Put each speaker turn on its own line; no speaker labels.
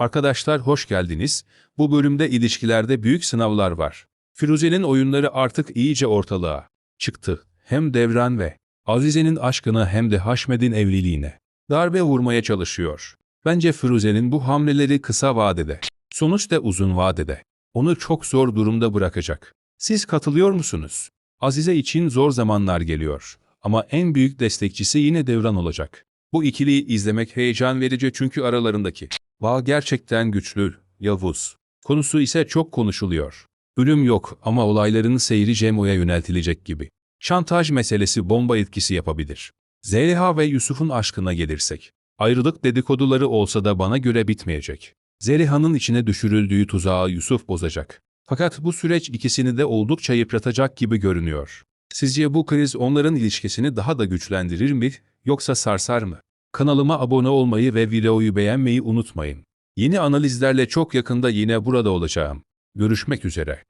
Arkadaşlar hoş geldiniz. Bu bölümde ilişkilerde büyük sınavlar var. Firuze'nin oyunları artık iyice ortalığa çıktı. Hem Devran ve Azize'nin aşkına hem de Haşmet'in evliliğine darbe vurmaya çalışıyor. Bence Firuze'nin bu hamleleri kısa vadede, sonuçta uzun vadede onu çok zor durumda bırakacak. Siz katılıyor musunuz? Azize için zor zamanlar geliyor ama en büyük destekçisi yine Devran olacak. Bu ikiliyi izlemek heyecan verici çünkü aralarındaki bağ gerçekten güçlü, Yavuz. Konusu ise çok konuşuluyor. Ölüm yok ama olayların seyri Cemo'ya yöneltilecek gibi. Şantaj meselesi bomba etkisi yapabilir. Zeliha ve Yusuf'un aşkına gelirsek. Ayrılık dedikoduları olsa da bana göre bitmeyecek. Zeliha'nın içine düşürüldüğü tuzağı Yusuf bozacak. Fakat bu süreç ikisini de oldukça yıpratacak gibi görünüyor. Sizce bu kriz onların ilişkisini daha da güçlendirir mi yoksa sarsar mı? Kanalıma abone olmayı ve videoyu beğenmeyi unutmayın. Yeni analizlerle çok yakında yine burada olacağım. Görüşmek üzere.